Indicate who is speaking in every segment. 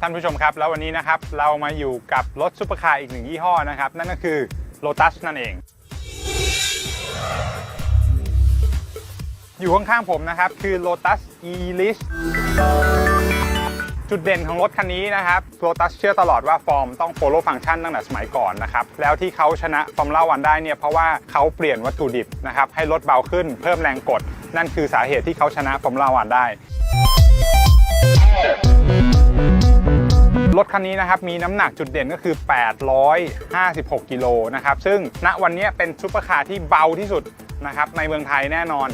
Speaker 1: ท่านผู้ชมครับ แล้ววันนี้นะครับเรามาอยู่กับรถซุปเปอร์คาร์อีกหนึ่งยี่ห้อนะครับ นั่นก็คือ Lotus นั่นเอง อยู่ข้างๆผมนะครับ คือ Lotus Elise จุดเด่นของรถคันนี้นะครับ Lotus เชื่อตลอดว่าฟอร์มต้อง follow function ตั้งแต่สมัยก่อนนะครับ แล้วที่เขาชนะฟอร์มล่าวันได้เนี่ยเพราะว่าเขาเปลี่ยนวัตถุดิบนะครับให้รถเบาขึ้นเพิ่มแรงกด นั่นคือสาเหตุที่เขาชนะฟอร์มล่าวันได้ รถคันนี้นะครับมีน้ำหนักจุดเด่นก็คือ 856 กิโลนะครับ ซึ่งณวันนี้เป็นซุปเปอร์คาร์ที่เบาที่สุดนะครับในเมืองไทยแน่นอน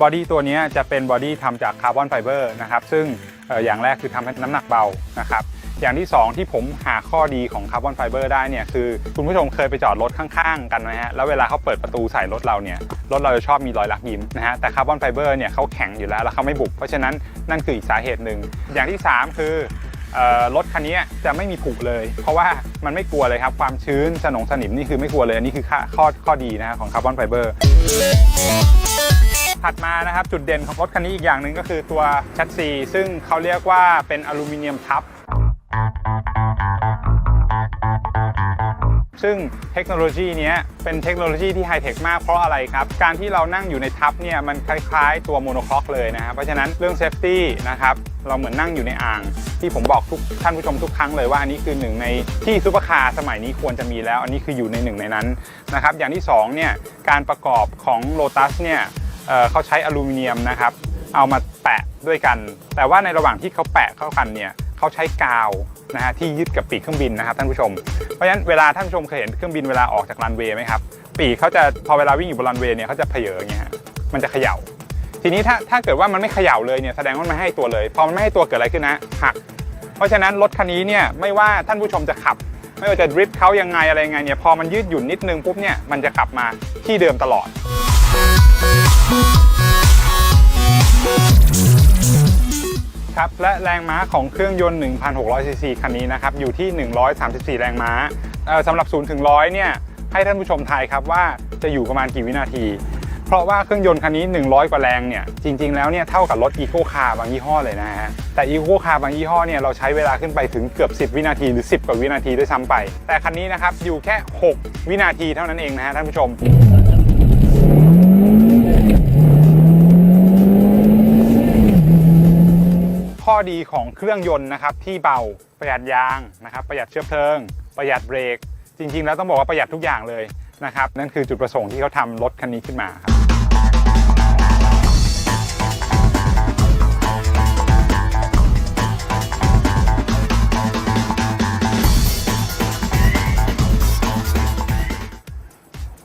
Speaker 1: บอดี้ตัวนี้จะเป็นบอดี้ทำจากคาร์บอนไฟเบอร์นะครับ ซึ่งเอ่ออย่างแรกคือทำให้น้ำหนักเบานะครับ อย่างที่ 2 ที่ผมหาข้อดีของคาร์บอนไฟเบอร์ได้เนี่ยคือคุณผู้ชมเคยไปจอดรถข้างๆ กันไหมฮะแล้วเวลาเขาเปิดประตูใส่รถเราเนี่ยรถเราจะชอบมีรอยลักยิ้มนะฮะแต่คาร์บอนไฟเบอร์เนี่ยเขาแข็งอยู่แล้วแล้วเขาไม่บุบเพราะฉะนั้นนั่นคืออีกสาเหตุหนึ่งอย่างที่ 3 คือรถคันนี้จะไม่มีผุเลย เพราะว่ามันไม่กลัวเลยครับ ความชื้นสนงสนิมนี่คือไม่กลัวเลย อันนี้คือข้อข้อข้อดีนะฮะของคาร์บอนไฟเบอร์ถัดมานะครับจุดเด่นของรถคันนี้อีกอย่างหนึ่งก็คือตัวแชสซีซึ่งเขาเรียกว่าเป็นอลูมิเนียมทับ ซึ่งเทคโนโลยีนี้เป็นเทคโนโลยีที่ไฮเทคมากเพราะอะไรครับ การที่เรานั่งอยู่ในทับเนี่ยมันคล้ายๆตัวโมโนคอกเลยนะครับเพราะฉะนั้นเรื่องเซฟตี้นะครับเราเหมือนนั่งอยู่ในอ่าง ที่ผมบอกทุกท่านผู้ชมทุกครั้งเลยว่าอันนี้คือหนึ่งในที่ซูเปอร์คาร์สมัยนี้ควรจะมีแล้ว อันนี้คืออยู่ในหนึ่งในนั้นนะครับอย่างที่สองเนี่ยการประกอบของ Lotus เนี่ยเเขาใช้อลูมิเนียมนะครับเอามาแปะด้วยกัน แต่ว่าในระหว่างที่เขาแปะเข้ากันเนี่ย เขาใช้กาวนะฮะที่ยึดกับปีกเครื่องบินนะครับท่านผู้ชม เพราะฉะนั้นเวลาท่านผู้ชมเคยเห็นเครื่องบินเวลาออกจากรันเวย์ไหมครับปีกเขาจะพอเวลาวิ่งอยู่บนรันเวย์เนี่ยเขาจะเผยอย่างเงี้ยฮะมันจะเขย่า ทีนี้ถ้าถ้าเกิดว่ามันไม่เขย่าเลยเนี่ยแสดงว่ามันไม่ให้ตัวเลยพอมันไม่ให้ตัวเกิดอะไรขึ้นนะหัก เพราะฉะนั้นรถคันนี้เนี่ยไม่ว่าท่านผู้ชมจะขับ ไม่ว่าจะดริฟต์เขายังไงอะไรยังไงเนี่ยพอมันยืดหยุ่นนิดนึงปุ๊บเนี่ยมันจะกลับมาที่เดิมตลอด ครับและแรงม้าของเครื่องยนต์ 1,600 ซีซีคันนี้นะครับอยู่ที่ 134 แรงม้าเอ่อสำหรับ0ถึง100เนี่ยให้ท่านผู้ชมทายครับว่าจะอยู่ประมาณกี่วินาที เพราะว่าเครื่องยนต์คันนี้ 100 กว่าแรงเนี่ยจริง ๆ แล้วเนี่ยเท่ากับรถอีโคคาร์บางยี่ห้อเลยนะฮะแต่อีโคคาร์บางยี่ห้อเนี่ยเราใช้เวลาขึ้นไปถึงเกือบ 10 วินาทีหรือ 10 กว่าวินาทีด้วยซ้ำไป แต่คันนี้นะครับอยู่แค่ 6 วินาทีเท่านั้นเองนะฮะท่านผู้ชม ข้อดีของเครื่องยนต์นะครับที่เบาประหยัดยางนะครับประหยัดเชื้อเพลิง ประหยัดเบรก จริง ๆ แล้วต้องบอกว่าประหยัดทุกอย่างเลยนะครับนั่นคือจุดประสงค์ที่เขาทำรถคันนี้ขึ้นมาครับ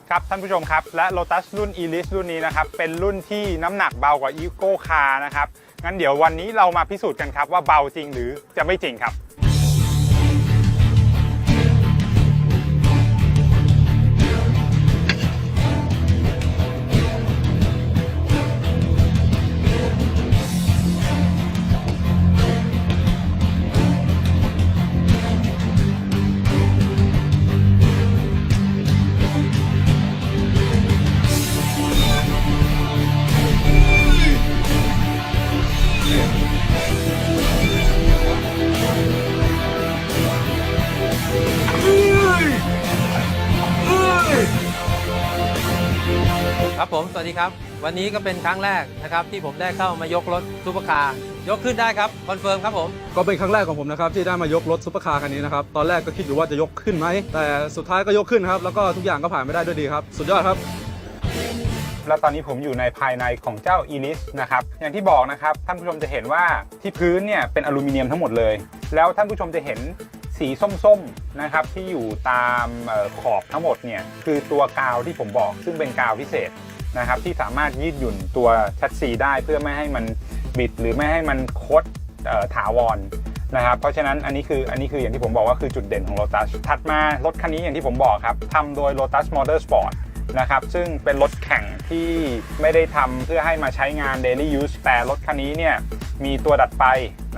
Speaker 1: ครับท่านผู้ชมครับและ Lotus รุ่น e l i s รุ่นนี้นะครับเป็นรุ่นที่น้ำหนักเบากว่า Eco Car นะครับ งั้นเดี๋ยววันนี้เรามาพิสูจน์กันครับว่าเบาจริงหรือจะไม่จริงครับ
Speaker 2: ครับผมสวัสดีครับ วันนี้ก็เป็นครั้งแรกนะครับที่ผมได้เข้ามายกรถซูเปอร์คาร์ยกขึ้นได้ครับคอนเฟิร์มครับผม
Speaker 3: ก็เป็นครั้งแรกของผมนะครับที่ได้มายกรถซุปเปอร์คาร์คันนี้นะครับตอนแรกก็คิดอยู่ว่าจะยกขึ้นไหมแต่สุดท้ายก็ยกขึ้นครับแล้วก็ทุกอย่างก็ผ่านไปได้ด้วยดีครับ สุดยอดครับ
Speaker 1: แล้วตอนนี้ผมอยู่ในภายในของเจ้า e l i s นะครับ อย่างที่บอกนะครับ ท่านผู้ชมจะเห็นว่าที่พื้นเนี่ยเป็นอลูมิเนียมทั้งหมดเลย แล้วท่านผู้ชมจะเห็นสีส้มๆนะครับที่อยู่ตามเอ่อขอบทั้งหมดเนี่ยคือตัวกาวที่ผมบอกซึ่งเป็นกาวพิเศษ นะครับที่สามารถยืดหยุ่นตัวแชสซีได้เพื่อไม่ให้มันบิดหรือไม่ให้มันคดถาวรนะครับเพราะฉะนั้นอันนี้คืออันนี้คืออย่างที่ผมบอกว่าคือจุดเด่นของ Lotus ถัดมารถคันนี้อย่างที่ผมบอกครับทำโดย Lotus Motorsport นะครับซึ่งเป็นรถแข่งที่ไม่ได้ทำเพื่อให้มาใช้งาน daily use แต่รถคันนี้เนี่ยมีตัวดัดไป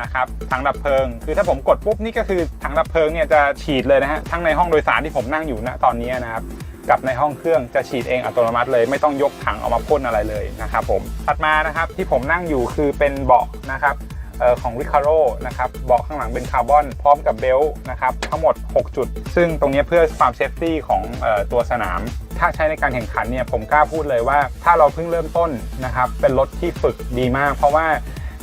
Speaker 1: นะครับถังดับเพลิง คือถ้าผมกดปุ๊บนี่ก็คือถังดับเพลิงเนี่ยจะฉีดเลยนะฮะทั้งในห้องโดยสารที่ผมนั่งอยู่ณตอนนี้นะครับ กับในห้องเครื่องจะฉีดเองอัตโนมัติเลย ไม่ต้องยกถังออกมาพ่นอะไรเลยนะครับผมถัดมานะครับที่ผมนั่งอยู่คือเป็นเบาะนะครับออของ Recaro นะครับเบาะข้างหลังเป็นคาร์บอนพร้อมกับเบลต์นะครับทั้งหมด 6 จุด ซึ่งตรงนี้เพื่อความเซฟตี้ของออตัวสนาม ถ้าใช้ในการแข่งขันเนี่ยผมกล้าพูดเลยว่า ถ้าเราเพิ่งเริ่มต้นนะครับเป็นรถที่ฝึกดีมาก เพราะว่า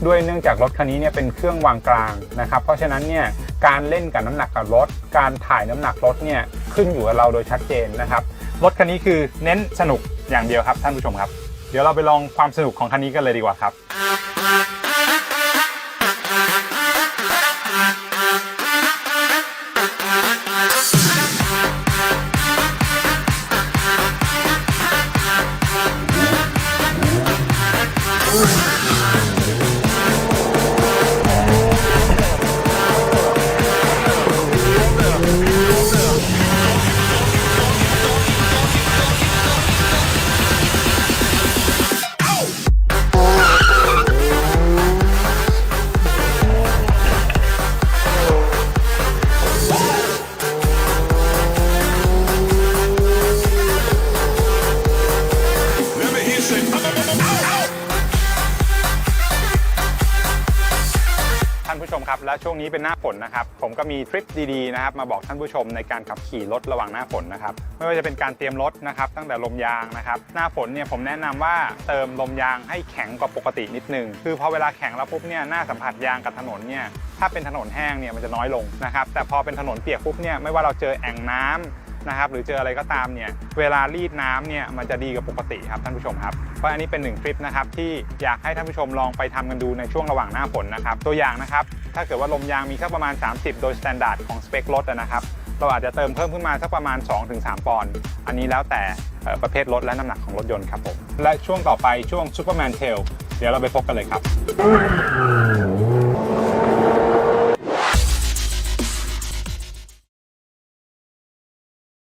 Speaker 1: ด้วยเนื่องจากรถคันนี้เนี่ยเป็นเครื่องวางกลางนะครับ เพราะฉะนั้นเนี่ยการเล่นกับน้ำหนักกับรถ การถ่ายน้ำหนักรถเนี่ยขึ้นอยู่กับเราโดยชัดเจนนะครับ รถคันนี้คือเน้นสนุกอย่างเดียวครับท่านผู้ชมครับ เดี๋ยวเราไปลองความสนุกของคันนี้กันเลยดีกว่าครับ และช่วงนี้เป็นหน้าฝนนะครับ ผมก็มีทริปดีๆนะครับมาบอกท่านผู้ชมในการขับขี่รถระหว่างหน้าฝนนะครับไม่ว่าจะเป็นการเตรียมรถนะครับตั้งแต่ลมยางนะครับหน้าฝนเนี่ยผมแนะนำว่าเติมลมยางให้แข็งกว่าปกตินิดนึงคือพอเวลาแข็งแล้วปุ๊บเนี่ยหน้าสัมผัสยางกับถนนเนี่ยถ้าเป็นถนนแห้งเนี่ยมันจะน้อยลงนะครับแต่พอเป็นถนนเปียกปุ๊บเนี่ยไม่ว่าเราเจอแอ่งน้ำนะครับหรือเจออะไรก็ตามเนี่ยเวลารีดน้ำเนี่ยมันจะดีกว่าปกติครับท่านผู้ชมครับเพราะอันนี้เป็นหนึ่งทริปนะครับที่อยากให้ท่านผู้ชมลองไปทำกันดูในช่วงระหว่างหน้าฝนนะครับตัวอย่างนะครับ ถ้าเกิดว่าลมยางมีสักประมาณ 30 โดยสแตนดาร์ดของสเปครถนะครับ เราอาจจะเติมเพิ่มขึ้นมาสักประมาณ 2-3 ปอนด์ อันนี้แล้วแต่ประเภทรถและน้ำหนักของรถยนต์ครับผม และช่วงต่อไปช่วงซูเปอร์แมนเทล เดี๋ยวเราไปพบกันเลยครับ